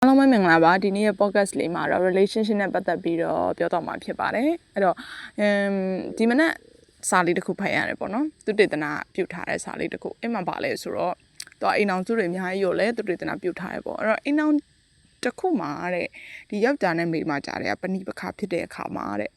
အားလုံးပဲမင်္ဂလာပါဒီနေ့ရဲ့ podcast လေးမှာတော့ relationship နဲ့ပတ်သက်ပြီးတော့ပြောတော့မှာဖြစ်ပါတယ်အဲ့တော့အမ်ဒီမနက်စာလေးတစ်ခုဖတ်ရတယ်ပေါ့နော်သူတေသနာပြုထားတဲ့စာလေးတစ်ခုအဲ့မှာပါလဲဆိုတော့သူကအိမ်အောင်စုတွေအများကြီးရောလဲသူတေသနာပြုထားရပေါ့အဲ့တော့အိမ်အောင်တစ်ခုမှာတဲ့ဒီယောက်ျားနဲ့မိန်းမကြားတဲ့ကပဏိပခဖြစ်တဲ့အခါမှာတဲ့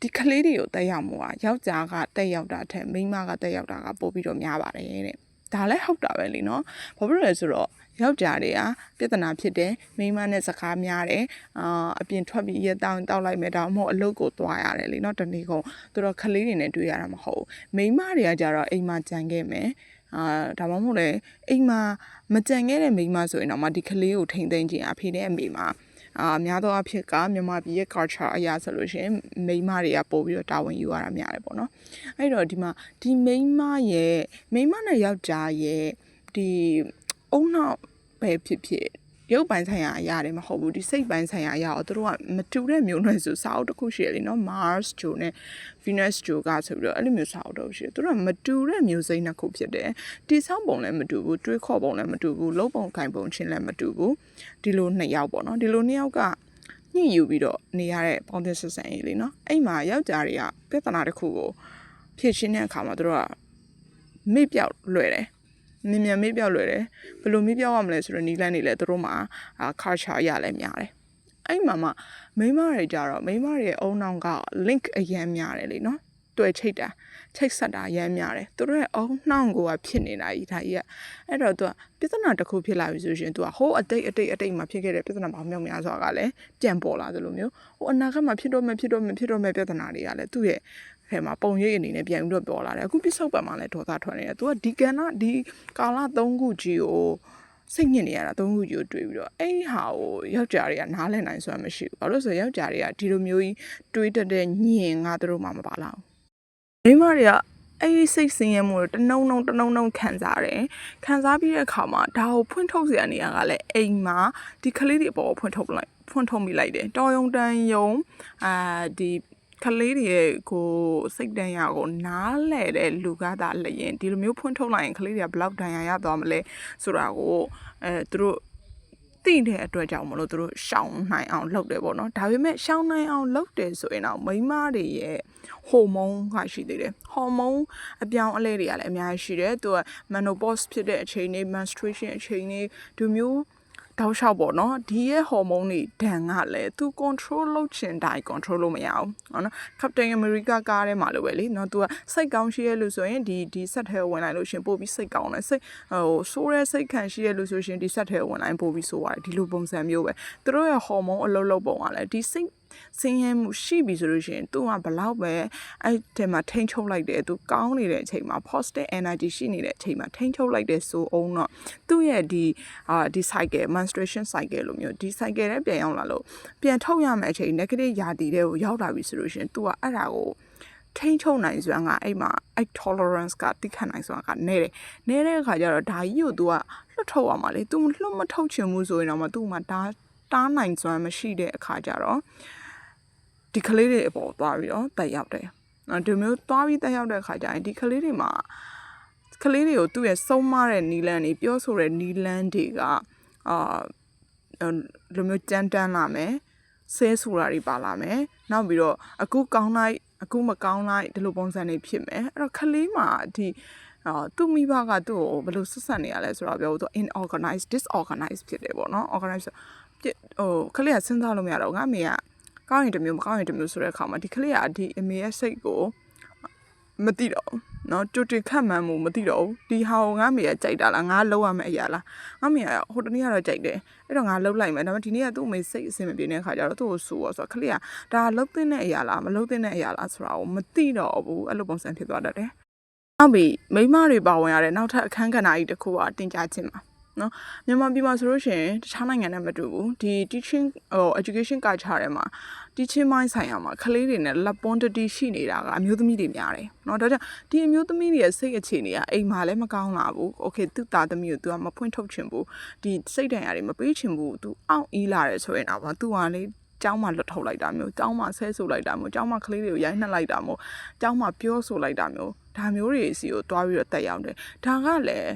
ဒီကလေးတွေကိုတက်ရောက်မှုကယောက်ျားကတက်ရောက်တာထက်မိန်းမကတက်ရောက်တာကပိုပြီးတော့များပါတယ်တဲ့ ဒါလည်းဟုတ်တာပဲလीเนาะဘာဖြစ်လို့လဲဆိုတော့ယောက်ျားတွေကပြဿနာဖြစ်တယ်မိန်းမနဲ့စကားများတယ်အာအပြင်ထွက်ပြီးရက်တောင်းတောက်လိုက်မယ်ဒါမှမဟုတ်အလုပ်ကိုသွားရတယ်လीเนาะတနေ့ကုန်သူတို့ခလေးတွေနဲ့တွေ့ရတာမဟုတ်ဘူးမိန်းမတွေကကြတော့အိမ်မှာကြံခဲ့မယ်အာဒါမှမဟုတ်လေအိမ်မှာမကြံခဲ့တဲ့မိန်းမဆိုရင်တော့မဒီကလေးကိုထိမ့်သိမ့်ခြင်းအဖေနဲ့အမေမှာ အာအများသောအားဖြင့်ကမြန်မာပြည်ရဲ့ culture အရာဆိုလို့ရှိရင်မိန်းမတွေကပို့ပြီးတော့တာဝန်ယူရတာများတယ်ပေါ့နော်အဲ့တော့ဒီမှာဒီမိန်းမရဲ့မိန်းမနဲ့ယောက်ျားရဲ့ဒီအုံနောက်ပဲဖြစ်ဖြစ် ရုပ်ပိုင်းဆိုင်ရာအရာတွေမဟုတ်ဘူးဒီစိတ်ပိုင်းဆိုင်ရာအရာကိုတို့ကမတူတဲ့မျိုးနွယ်စုစာအုပ်တစ်ခုရှိရလေနော် Mars ဂျိုနဲ့ Venus ဂျိုကဆိုပြီးတော့အဲ့လိုမျိုးစာအုပ်တော့ရှိတယ်တို့ကမတူတဲ့မျိုးစိတ်နှစ်ခုဖြစ်တယ်တိဆောက်ပုံလည်းမတူဘူးတွေးခေါ်ပုံလည်းမတူဘူးလုံးပုံခိုင်ပုံချင်းလည်းမတူဘူးဒီလိုနှစ်ယောက်ပေါ့နော်ဒီလိုနှစ်ယောက်ကညှိယူပြီးတော့နေရတဲ့ပေါင်းသင်းဆက်ဆံရေးလေနော်အဲ့မှာယောက်ျားတွေကပြဿနာတစ်ခုကိုဖြည့်ရှင်းတဲ့အခါမှာတို့ကမေ့ပြောက်လွယ်တယ် မြင်မြန်မေ့ပြောက်လွယ်တယ်ဘယ်လိုမေ့ပြောက်ရမလဲဆိုတော့နီလန်းနေလဲသူတို့မှာအာ culture ရလဲများတယ်အဲ့မှာမှမိန်းမတွေကြတော့မိန်းမတွေရဲ့အုံနောင်က link အရန်များတယ်လေနော်တွေ့ချိတ်တာချိတ်ဆက်တာအရန်များတယ်သူတို့ရဲ့အုံနှောင်ကိုကဖြစ်နေတာကြီးဒါကြီးကအဲ့တော့သူကပြဿနာတစ်ခုဖြစ်လာပြီဆိုရင်သူကဟိုးအတိတ်အတိတ်အတိတ်မှာဖြစ်ခဲ့တဲ့ပြဿနာပေါင်းမြောက်များစွာကလည်းပြန်ပေါ်လာသလိုမျိုးဟိုအနာဂတ်မှာဖြစ်တော့မယ်ဖြစ်တော့မယ်ဖြစ်တော့မယ်ပြဿနာတွေကလည်းသူ့ရဲ့ ထဲမှာပုံရိပ်အနေနဲ့ပြန်ပြီးတော့ပေါ်လာတယ်အခုပြစ္ဆုတ်ပတ်မှာလည်းဒေါသထွက်နေတယ်သူကဒီကဏ္ဍဒီကာလ၃ခုကြီးကိုစိတ်ညစ်နေရတာသုံးခုကြီးကိုတွေ့ပြီးတော့အဲ့ဟာကိုယောက်ျားတွေကနားလည်နိုင်စွမ်းမရှိဘူး။ဘာလို့လဲဆိုတော့ယောက်ျားတွေကဒီလိုမျိုးကြီးတွေးတတ်တဲ့ညင်ငါတို့မှမပါလာဘူး။မိန်းမတွေကအဲ့ဒီစိတ်ဆင်းရဲမှုကိုတနှုံနှုံတနှုံနှုံခံစားတယ်။ခံစားပြီးတဲ့အခါမှာဒါကိုဖွင့်ထုတ်စရာနေရာကလည်းအိမ်မှာဒီကလေးတွေအပေါ်ကိုဖွင့်ထုတ်လိုက်ဖွင့်ထုတ်မိလိုက်တယ်။တော်ယုံတန်ယုံအာဒီ ကလေးတွေရဲ့ကိုစိတ်တန်ရာကိုနားလဲတဲ့လူကသာလျင်ဒီလိုမျိုးဖွင့်ထုတ်လိုက်ရင်ကလေးတွေကဘယ်လောက်ဒဏ်ရာရသွားမလဲဆိုတာကိုအဲသူတို့သိတဲ့အတွက်ကြောင့်မလို့သူတို့ရှောင်နိုင်အောင်လုပ်တယ်ပေါ့နော်ဒါပေမဲ့ရှောင်နိုင်အောင်လုပ်တယ်ဆိုရင်တော့မိန်းမတွေရဲ့ဟော်မုန်းကရှိသေးတယ်ဟော်မုန်းအပြောင်းအလဲတွေကလည်းအများကြီးရှိတယ်သူက menopause ဖြစ်တဲ့အချိန်တွေ menstruation အချိန်တွေဒီမျိုး တောက်လျှောက်ပေါ့နော်ဒီရဲ့ဟော်မုန်းတွေဒဏ်ကလည်းသူ control လုပ်ချင်တိုင်း control လုပ်မရဘူးเนาะ Captain America ကားထဲမှာလို့ပဲလေเนาะသူကစိတ်ကောင်းရှိရဲ့လို့ဆိုရင်ဒီဒီဆက်ထဲဝင်လိုက်လို့ရှင်ပို့ပြီးစိတ်ကောင်းတယ်စိတ်ဟိုဆိုးတဲ့စိတ်ခံရှိရဲ့လို့ဆိုရှင်ဒီဆက်ထဲဝင်လိုက်ပို့ပြီးဆိုရတယ်ဒီလိုပုံစံမျိုးပဲသူတို့ရဲ့ဟော်မုန်းအလုပ်လုပ်ပုံကလည်းဒီစိတ် ဆင်းရဲမှုရှိပြီဆိုလို့ရှိရင်သူကဘလောက်ပဲအဲ့ထဲမှာထိန်းချုပ်လိုက်တယ်သူကောင်းနေတဲ့အချိန်မှာ positive energy ရှိနေတဲ့အချိန်မှာထိန်းချုပ်လိုက်တဲ့ဆိုအောင်တော့သူ့ရဲ့ဒီအာဒီ cycle menstruation cycle လို့မျိုးဒီ cycle နဲ့ပြန်ရောက်လာလို့ပြန်ထုတ်ရမယ့်အချိန် negative ယာတီတွေကိုရောက်လာပြီဆိုလို့ရှိရင်သူကအဲ့ဒါကိုထိန်းချုပ်နိုင်စွမ်းကအဲ့မှာအဲ့ tolerance ကတိခတ်နိုင်စွမ်းကနည်းတယ်နည်းတဲ့အခါကျတော့ဒါကြီးကို तू ကလွတ်ထုတ်ရမှာလေ तू လွတ်မထုတ်ချင်ဘူးဆိုရင်တော့မှ तू မှဒါတားနိုင်စွမ်းမရှိတဲ့အခါကျတော့ ဒီကလေးတွေအပေါ်သွားပြီးတော့တက်ရောက်တယ်နော်ဒီမျိုးသွားပြီးတက်ရောက်တဲ့အခါကျရင်ဒီကလေးတွေမှာကလေးတွေကိုသူ့ရဲ့ဆုံးမတဲ့နီလန်းတွေပြောဆိုတဲ့နီလန်းတွေကအာလိုမျိုးကြမ်းတမ်းလာမယ်ဆဲဆိုတာတွေပါလာမယ်နောက်ပြီးတော့အခုကောင်းလိုက်အခုမကောင်းလိုက်ဒီလိုပုံစံတွေဖြစ်မယ်အဲ့တော့ကလေးမှာဒီအော်သူ့မိဘကသူ့ကိုဘယ်လိုဆက်ဆက်နေရလဲဆိုတော့ပြောသူ inorganized disorganized ဖြစ်တယ်ပေါ့နော် organized ဟိုကလေးကစဉ်းစားလို့မရတော့ငါအမေက ကောင်းရင်တစ်မျိုးမကောင်းရင်တစ်မျိုးဆိုတဲ့အခါမှာဒီကလေးကဒီအမေရဲ့စိတ်ကိုမသိတော့ဘူးเนาะကြိုတင်ခတ်မှန်းမှုမသိတော့ဘူးဒီဟာကိုငါအမေကကြိုက်တာလားငါလောက်ရမယ့်အရာလားငါအမေကဟိုတနေ့ကတော့ကြိုက်တယ်အဲ့တော့ငါလောက်လိုက်မယ်ဒါပေမဲ့ဒီနေ့ကသူ့အမေစိတ်အဆင်မပြေတဲ့အခါကျတော့သူ့ကိုဆူတော့ဆိုတော့ကလေးကဒါလောက်တဲ့တဲ့အရာလားမလောက်တဲ့အရာလားဆိုတာကိုမသိတော့ဘူးအဲ့လိုပုံစံဖြစ်သွားတတ်တယ်နောက်ပြီးမိမတွေပါဝင်ရတဲ့နောက်ထပ်အခန်းကဏ္ဍကြီးတစ်ခုကတင်ကြခြင်းပါ နော်မြန်မာပြည်မှာဆိုလို့ရှိရင်တခြားနိုင်ငံနဲ့မတူဘူးဒီ teaching ဟို education culture ထဲမှာ teaching mind ဆိုင်ရာမှာကလေးတွေနဲ့ lab quantity ရှိနေတာကအမျိုးသမီးတွေများတယ်နော်ဒါကြောင့်ဒီအမျိုးသမီးတွေရဲ့စိတ်အခြေအနေကအိမ်မှာလည်းမကောင်းလာဘူး okay သူ့သားသမီးကို तू ကမဖွင့်ထုတ်ချင်ဘူးဒီစိတ်ဒဏ်ရာတွေမပေးချင်ဘူး तू အောင့်အီးလာတယ်ဆိုရင်တော့ तू ကလေကျောင်းမှာလွတ်ထုတ်လိုက်တာမျိုးကျောင်းမှာဆဲဆိုလိုက်တာမျိုးကျောင်းမှာကလေးတွေကိုရိုင်းနှက်လိုက်တာမျိုးကျောင်းမှာပြောဆိုလိုက်တာမျိုးဒါမျိုးတွေစီကိုတွားပြီးတော့တက်ရောက်တယ်ဒါကလည်း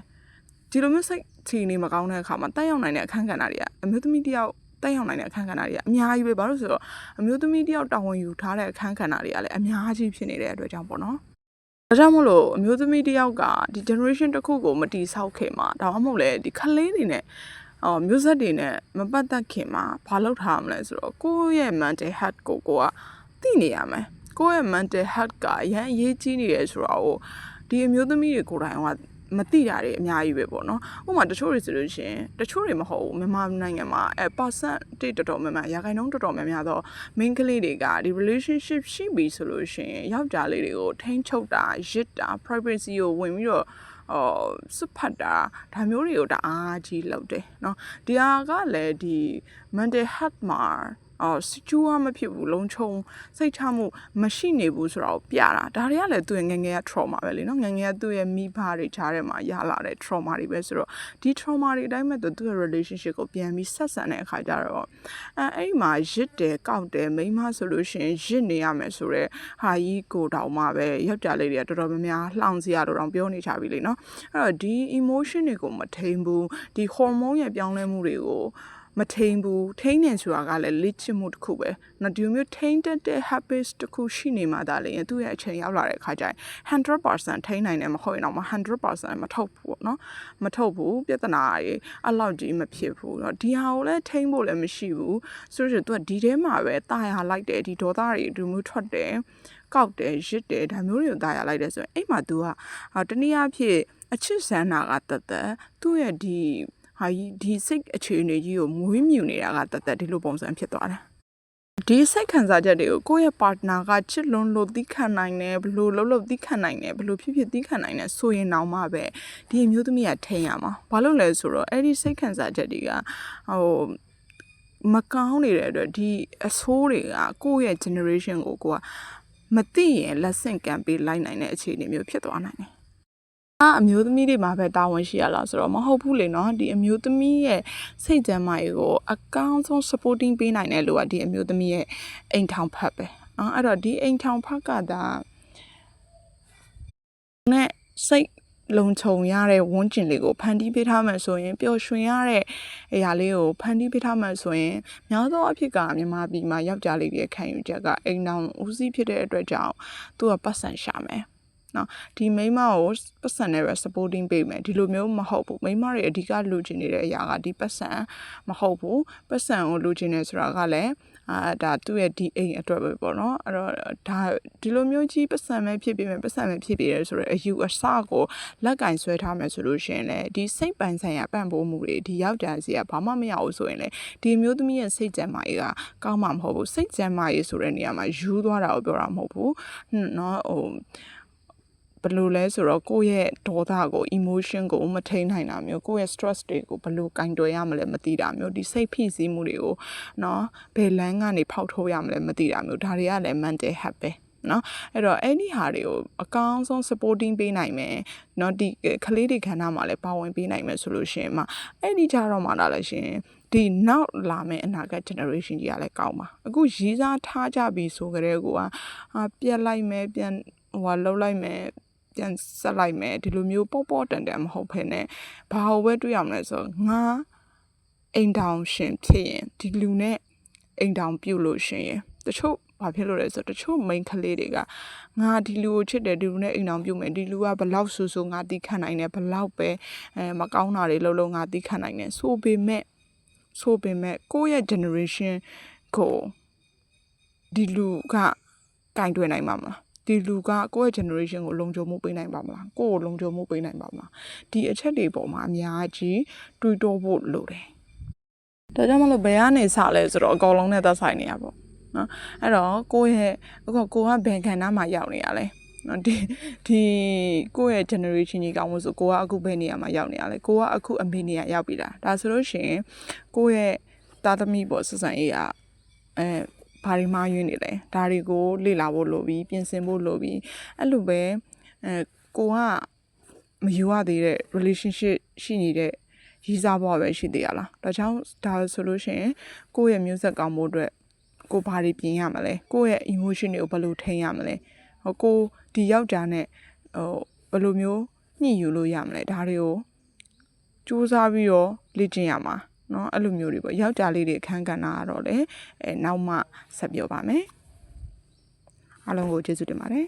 ဒီလိုမျိုးစိတ် ခြေနေမကောင်းတဲ့အခါမှာတက်ရောက်နိုင်တဲ့အခန်းကဏ္ဍတွေကအမျိုးသမီးတယောက်တက်ရောက်နိုင်တဲ့အခန်းကဏ္ဍတွေကအများကြီးပဲဘာလို့လဲဆိုတော့အမျိုးသမီးတယောက်တာဝန်ယူထားတဲ့အခန်းကဏ္ဍတွေကလည်းအများကြီးဖြစ်နေတဲ့အတွက်ကြောင့်ပေါ့နော်ဒါကြောင့်မို့လို့အမျိုးသမီးတယောက်ကဒီ generation တစ်ခုကိုမတီးဆောက်ခင်မှာဒါမှမဟုတ်လေဒီခလေးတွေနဲ့အော်မျိုးဆက်တွေနဲ့မပတ်သက်ခင်မှာဘာလုပ်ထားမလဲဆိုတော့ကိုယ့်ရဲ့ mental health ကိုကိုကသိနေရမယ်ကိုယ့်ရဲ့ mental health ကအရင်အရေးကြီးနေတယ်ဆိုတော့ဒီအမျိုးသမီးတွေကိုယ်တိုင်က မသိတာတွေအများကြီးပဲပေါ့နော်ဥပမာတချို့တွေဆိုလို့ရှိရင်တချို့တွေမဟုတ်ဘူးမြန်မာနိုင်ငံမှာအဲ percent တိတော်တော်များများရာခိုင်နှုန်းတော်တော်များများတော့ main ကလေးတွေကဒီ relationship ရှိပြီဆိုလို့ရှိရင်ယောက်ျားလေးတွေကိုထိန်းချုပ်တာရစ်တာ privacy ကိုဝင်ပြီးတော့အော်စွတ်ဖတ်တာဒါမျိုးတွေကိုတအားကြီးလုပ်တယ်เนาะဒီဟာကလည်းဒီ mental health မှာ အော်စကျူးမဖြစ်ဘူးလုံးချုံစိတ်ချမှုမရှိနေဘူးဆိုတော့ပြတာဒါတွေကလည်းသူ့ရဲ့ငယ်ငယ်က trauma ပဲလေနော်ငယ်ငယ်ကသူ့ရဲ့မိဘတွေခြားထဲမှာရလာတဲ့ trauma တွေပဲဆိုတော့ဒီ trauma တွေအတိုင်းမဲ့သူ့ရဲ့ relationship ကိုပြန်ပြီးဆက်ဆံတဲ့အခါကျတော့အဲအဲ့ဒီမှာရစ်တယ်ကောက်တယ်မိန်းမဆိုလို့ရှိရင်ရစ်နေရမယ်ဆိုတော့ဟာကြီးကိုတောင်မှပဲယောက်ျားလေးတွေကတော်တော်များများလှောင်စရာတော့တောင်ပြောနေကြပြီလေနော်အဲ့တော့ဒီ emotion တွေကိုမထိန်ဘူးဒီ hormone ရဲ့ပြောင်းလဲမှုတွေကို မထိန်ဘူးထိန်တယ်ဆိုတာကလည်းလေ့ကျင့်မှုတစ်ခုပဲနော်ဒီလိုမျိုးထိန်တတ်တဲ့ habits တစ်ခုရှိနေမှသာလေသူ့ရဲ့အချိန်ရောက်လာတဲ့အခါကျရင်100%ထိန်နိုင်တယ်မဟုတ်ရင်တော့မ100%မထုတ်ဘူးပေါ့နော်မထုတ်ဘူးပြဿနာကြီးအဲ့လောက်ကြီးမဖြစ်ဘူးနော်ဒီဟာကိုလည်းထိန်ဖို့လည်းမရှိဘူးဆိုတော့သူကဒီထဲမှာပဲတာယာလိုက်တယ်ဒီဒေါသတွေဒီမျိုးထွက်တယ်ကောက်တယ်ရစ်တယ်ဒါမျိုးတွေကိုတာယာလိုက်တယ်ဆိုရင်အဲ့မှာ तू ကတနည်းအားဖြင့်အချစ်ဆန္ဒကတသက်သူ့ရဲ့ဒီ ဟာကြီးဒီစိတ်အခြေအနေကြီးကိုမွေးမြူနေတာကတသက်ဒီလိုပုံစံဖြစ်သွားတယ်ဒီစိတ်ခံစားချက်တွေကိုကိုယ့်ရဲ့ partner ကချစ်လွန်လို့သိခံနိုင်တယ်ဘလို့လှုပ်လှုပ်သိခံနိုင်တယ်ဘလို့ဖြစ်ဖြစ်သိခံနိုင်တယ်ဆိုရင်တော့မှပဲဒီအမျိုးသမီးကထိန်ရမှာဘာလို့လဲဆိုတော့အဲ့ဒီစိတ်ခံစားချက်တွေကဟိုမကောင်းနေတဲ့အတွက်ဒီအဆိုးတွေကကိုယ့်ရဲ့ generation ကိုကိုကမသိရင်လက်ဆင့်ကမ်းပေးလိုက်နိုင်တဲ့အခြေအနေမျိုးဖြစ်သွားနိုင်တယ် အမျိုးသမီးတွေမှာပဲတာဝန်ရှိရလားဆိုတော့မဟုတ်ဘူးလေနော်ဒီအမျိုးသမီးရဲ့စိတ်ကြမ်းမာရေးကိုအကောင်းဆုံး supporting ပေးနိုင်တဲ့လူကဒီအမျိုးသမီးရဲ့အိမ်ထောင်ဖက်ပဲနော်အဲ့တော့ဒီအိမ်ထောင်ဖက်ကဒါနဲ့စိတ်လုံခြုံရတဲ့ဝန်းကျင်လေးကိုဖန်တီးပေးထားမှဆိုရင်ပျော်ရွှင်ရတဲ့အရာလေးကိုဖန်တီးပေးထားမှဆိုရင်များသောအဖြစ်ကမြန်မာပြည်မှာယောက်ျားလေးတွေခံယူချက်ကအိမ်တော်ဦးစီးဖြစ်တဲ့အတွက်ကြောင့်သူကပတ်စံရှာမယ် နော်ဒီမိန်းမကိုပတ်စံနဲ့ပဲ supporting ပေးမယ်ဒီလိုမျိုးမဟုတ်ဘူးမိန်းမတွေအဓိကလိုချင်နေတဲ့အရာကဒီပတ်စံမဟုတ်ဘူးပတ်စံကိုလိုချင်နေဆိုတာကလည်းအာဒါသူ့ရဲ့ဒီအိမ်အတွက်ပဲပေါ့နော်အဲ့တော့ဒါဒီလိုမျိုးကြီးပတ်စံပဲဖြစ်ပြီးမယ်ပတ်စံပဲဖြစ်ပြီးရဲဆိုတော့အယူအဆကိုလက်ကင်ဆွဲထားမယ်ဆိုလို့ရှိရင်လေဒီစိတ်ပိုင်ဆိုင်ရာပံ့ပိုးမှုတွေဒီယောက်ျားစီကဘာမှမရဘူးဆိုရင်လေဒီမျိုးသမီးရဲ့စိတ်ကြမ်းမာရေးကကောင်းမှာမဟုတ်ဘူးစိတ်ကြမ်းမာရေးဆိုတဲ့နေရာမှာယူသွားတာကိုပြောတာမဟုတ်ဘူးဟွန်းနော်ဟို ဘယ်လိုလဲဆိုတော့ကိုယ့်ရဲ့ဒေါသကို emotion ကိုမထိန်နိုင်တာမျိုးကိုယ့်ရဲ့ stress တွေကိုဘယ်လိုကင်တွယ်ရမလဲမသိတာမျိုးဒီစိတ်ဖိစီးမှုတွေကိုเนาะဘယ်လမ်းကနေဖောက်ထုတ်ရမလဲမသိတာမျိုးဒါတွေကလည်း mental health ပဲနော်အဲ့တော့အဲ့ဒီဟာတွေကိုအကောင်းဆုံး supporting ပေးနိုင်မယ်เนาะဒီကလေးတွေခန္ဓာမှာလည်းပါဝင်ပေးနိုင်မယ်ဆိုလို့ရှိရင်မှအဲ့ဒီကြတော့မှလာလို့ရှိရင်ဒီနောက်လာမယ့်အနာဂတ် generation ကြီးကလည်းကောင်းပါအခုရည်စားထားကြပြီဆိုကြတဲ့ကောအာပြက်လိုက်မယ်ပြန်ဟိုဟာလှုပ်လိုက်မယ် ပြန်ဆက်လိုက်မယ်ဒီလိုမျိုးပေါ့ပေါ့တန်တန်မဟုတ်ဖ ೇನೆ ဘာလို့ပဲတွေ့ရမလဲဆိုတော့ငါအိမ်တောင်ရှင်ဖြစ်ရင်ဒီလူနဲ့အိမ်တောင်ပြုတ်လို့ရှင်ရင်တချို့ဘာဖြစ်လို့လဲဆိုတော့တချို့ main ကလေးတွေကငါဒီလူကိုချစ်တယ်ဒီလူနဲ့အိမ်အောင်ပြုတ်မယ်ဒီလူကဘလောက်ဆူဆူငါတီးခတ်နိုင်တယ်ဘလောက်ပဲအဲမကောင်းတာတွေလုံးလုံးငါတီးခတ်နိုင်တယ်ဆိုပေမဲ့ဆိုပေမဲ့ကိုယ့်ရဲ့ generation ကိုဒီလူကကင်တွယ်နိုင်မှာမလား ဒီလူကကိုယ့်ရဲ့ generation ကိုလုံခြုံမှုပေးနိုင်ပါမလားကိုယ့်ကိုလုံခြုံမှုပေးနိုင်ပါမလားဒီအချက်တွေပေါ်မှာအများကြီးတွေးတောဖို့လိုတယ်ဒါကြောင့်မလို့ဘယ်ကနေစလဲဆိုတော့အကောင်လုံးနဲ့သက်ဆိုင်နေရပေါ့နော်အဲ့တော့ကိုယ့်ရဲ့အခုကိုကဘယ်ခန္ဓာမှာရောက်နေရလဲနော်ဒီဒီကိုယ့်ရဲ့ generation ကြီးကောင်းလို့ဆိုကိုကအခုဘယ်နေရာမှာရောက်နေရလဲကိုကအခုအမေနေရာရောက်ပြီလားဒါဆိုလို့ရှိရင်ကိုယ့်ရဲ့သားသမီးပေါ်ဆက်ဆံရေးကအဲ ဘာတွေမှယွင်းနေလဲဒါတွေကိုလေ့လာဖို့လိုပြီးပြင်ဆင်ဖို့လိုပြီးအဲ့လိုပဲအဲကိုကမယူရသေးတဲ့ relationship ရှိနေတဲ့ရည်စားဖို့ပဲရှိသေးရလားဒါကြောင့်ဒါဆိုလို့ရှိရင်ကိုယ့်ရဲ့မျိုးဆက်ကောင်းဖို့အတွက်ကိုဘာတွေပြင်ရမလဲကိုယ့်ရဲ့ emotion တွေကိုဘယ်လိုထိန်းရမလဲဟိုကိုဒီယောက်ျားနဲ့ဟိုဘယ်လိုမျိုးညှိယူလို့ရမလဲဒါတွေကိုစူးစမ်းပြီးတော့လေ့ကျင့်ရမှာ เนาะအဲ့လိုမျိုးတွေပေါ့ယောက်ျားလေးတွေအခန်းကဏ္ဍကတော့လေအဲနောက်မှဆက်ပြောပါမယ်အားလုံးကိုကျေးဇူးတင်ပါတယ်